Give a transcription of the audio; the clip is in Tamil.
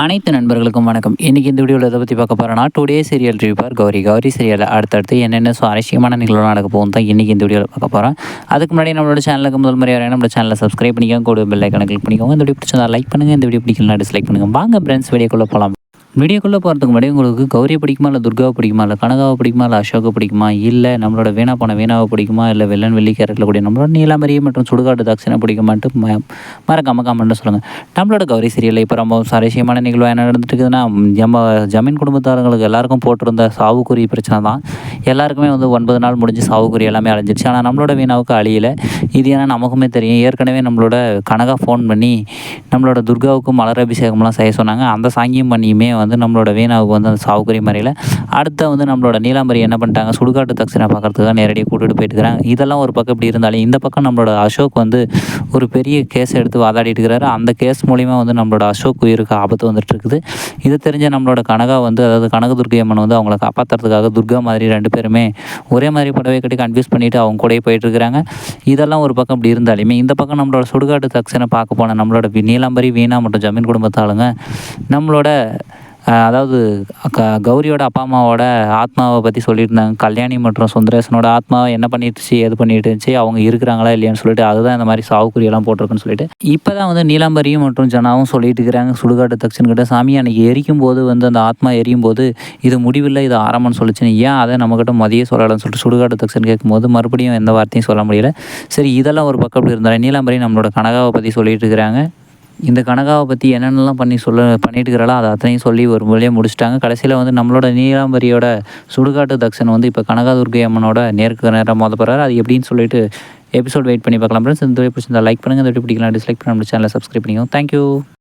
அனைத்து நண்பர்களுக்கும் வணக்கம். இன்றைக்கி இந்த வீடியோவில் எதை பற்றி பார்க்க போகிறோன்னா today serial reviewer Gowri. Gowri சீரியலில் அடுத்தடுத்து என்னென்ன சுவாரஸ்யமான நிகழ்வு நடக்க போகும் தான் இன்றைக்கி இந்த வீடியோவில் பார்க்க போகிறோம் அதுக்கு முன்னாடி நம்மளோட சேனலுக்கு முதல் முறையாக நம்மளோட சேனலை சப்ஸ்கிரைப் பண்ணிக்கோங்க. கூட பெல் ஐக்கனை கிளிக் பண்ணிக்கோங்க. இந்த வீடியோ பிடிச்சிருந்தா லைக் பண்ணுங்கள் இந்த வீடியோ பிடிக்கலாம் டிஸ்லைக் பண்ணுங்கள் வாங்க ஃப்ரெண்ட்ஸ் வீடியோக்குள்ளே போகலாம் வீடியோக்குள்ளே போகிறதுக்கு முன்னாடி உங்களுக்கு கௌரியை பிடிக்குமா இல்லை துர்காவை பிடிக்குமா இல்லை கனகாவை பிடிக்குமா இல்லை அசோகை பிடிக்குமா இல்லை நம்மளோட வீணா போன வீணாவை பிடிக்குமா இல்லை வெள்ளன் வெள்ளி கேரட்டில் கூடிய நம்மளோட நீலாமரி மற்றும் சுடுகாட்டு தக்ஷனை பிடிக்குமான்ட்டு மறக்காம கமெண்ட்டு சொல்லுங்கள் நம்மளோட கௌரி சீரியலில் இப்போ ரொம்ப சுவாரஸ்யமான நிகழ்வு என்ன நடந்துட்டு இருக்குதுன்னா நம்ம ஜமீன் குடும்பத்தாரங்களுக்கு எல்லாருக்கும் போட்டிருந்த சாவுக்குறி பிரச்சனை தான். எல்லாருக்குமே வந்து ஒன்பது நாள் முடிஞ்சு சாவுக்குறி எல்லாமே அழிஞ்சிருச்சு. ஆனால் நம்மளோட வீணாவுக்கு அழியல. இது ஏன்னா நமக்குமே தெரியும். ஏற்கனவே நம்மளோட கனகா ஃபோன் பண்ணி நம்மளோட துர்காவுக்கு மலர் அபிஷேகம்லாம் செய்ய சொன்னாங்க. அந்த சாங்கியம் பண்ணியுமே வந்து நம்மளோட வீணாவுக்கு வந்து அந்த சாவுக்குறி மறையில் அடுத்த வந்து நம்மளோட நீலாம்பரி என்ன பண்ணிட்டாங்க? சுடுகாட்டு தக்ஷனை பார்க்கறதுக்காக நேரடியாக கூட்டிகிட்டு போயிட்டுருக்காங்க இதெல்லாம் ஒரு பக்கம் இப்படி இருந்தாலும் இந்த பக்கம் நம்மளோட அசோக் வந்து ஒரு பெரிய கேஸ் எடுத்து வாதாடிட்டு இருக்கிறாரு. அந்த கேஸ் மூலிமா வந்து நம்மளோட அசோக் உயிருக்கு ஆபத்து வந்துட்டு இருக்குது. இது தெரிஞ்ச நம்மளோட கனகா வந்து அதாவது கனக அம்மன் வந்து அவங்கள காப்பாற்றுறதுக்காக துர்கா மாதிரி ரெண்டு பேருமே ஒரே மாதிரி புடவை கட்டி கன்ஃபியூஸ் பண்ணிவிட்டு அவங்க கூடயே போயிட்டுருக்கிறாங்க இதெல்லாம் ஒரு பக்கம் இப்படி இருந்தாலுமே இந்த பக்கம் நம்மளோட சுடுகாட்டு தக்ஷனை பார்க்க போன நம்மளோட நீலாம்பரி வீணா மற்றும் ஜமீன் குடும்பத்தாளுங்க நம்மளோட அதாவது க கௌரியோட அப்பா அம்மாவோட ஆத்மாவை பற்றி சொல்லியிருந்தாங்க. கல்யாணி மற்றும் சுந்தரேசனோட ஆத்மாவை என்ன பண்ணிட்டுச்சு எது பண்ணிட்டு இருந்துச்சு அவங்க இருக்கிறாங்களா இல்லையான்னு சொல்லிட்டு அதுதான் இந்த மாதிரி சாவுக்குரியெல்லாம் போட்டிருக்குன்னு சொல்லிட்டு இப்போ தான் வந்து நீலாம்பரியும் மற்றும் ஜனாவும் சொல்லிட்டு இருக்கிறாங்க. சுடுகாட்டு தக்ஷன்கிட்ட சாமி அன்னைக்கு எரிக்கும் போது வந்து அந்த ஆத்மா எரியும் போது இது முடிவில்லை இது ஆரம்பம்னு சொல்லிச்சுன்னு ஏன் அதை நம்மக்கிட்ட மதிய சொல்லலாம்னு சொல்லிட்டு சுடுகாட்டு தக்ஷன் கேட்கும்போது மறுபடியும் எந்த வார்த்தையும் சொல்ல முடியல. சரி இதெல்லாம் ஒரு பக்கம் அப்படி இருந்தாலும் நீலாம்பரி நம்மளோட கனகாவை பற்றி சொல்லிட்டு இருக்கிறாங்க. இந்த கனகாவை பற்றி என்னென்னலாம் பண்ணி சொல்ல பண்ணிட்டு இருக்கிறாளோ அதை அத்தனையும் சொல்லி ஒரு வழியாக முடிச்சிட்டாங்க. கடைசியில் வந்து நம்மளோட நீலாம்பரியோட சுடுகாட்டு தக்ஷன் வந்து இப்போ கனகாதுர்கை அம்மனோட நேருக்கு நேரம் மோத போகிறாரு அது எப்படின்னு சொல்லிட்டு எபிசோட் வெயிட் பண்ணி பார்க்கலாம் ஃப்ரெண்ட்ஸ் இந்த வீடியோ பிடிச்சிருந்தா லைக் பண்ணுங்கள் இந்த வீடியோ பிடிக்கலாம் டிஸ்லைக் பண்ண நம்ம சேனலை சப்ஸ்கிரைப் பண்ணிக்கோங்க. தேங்க்யூ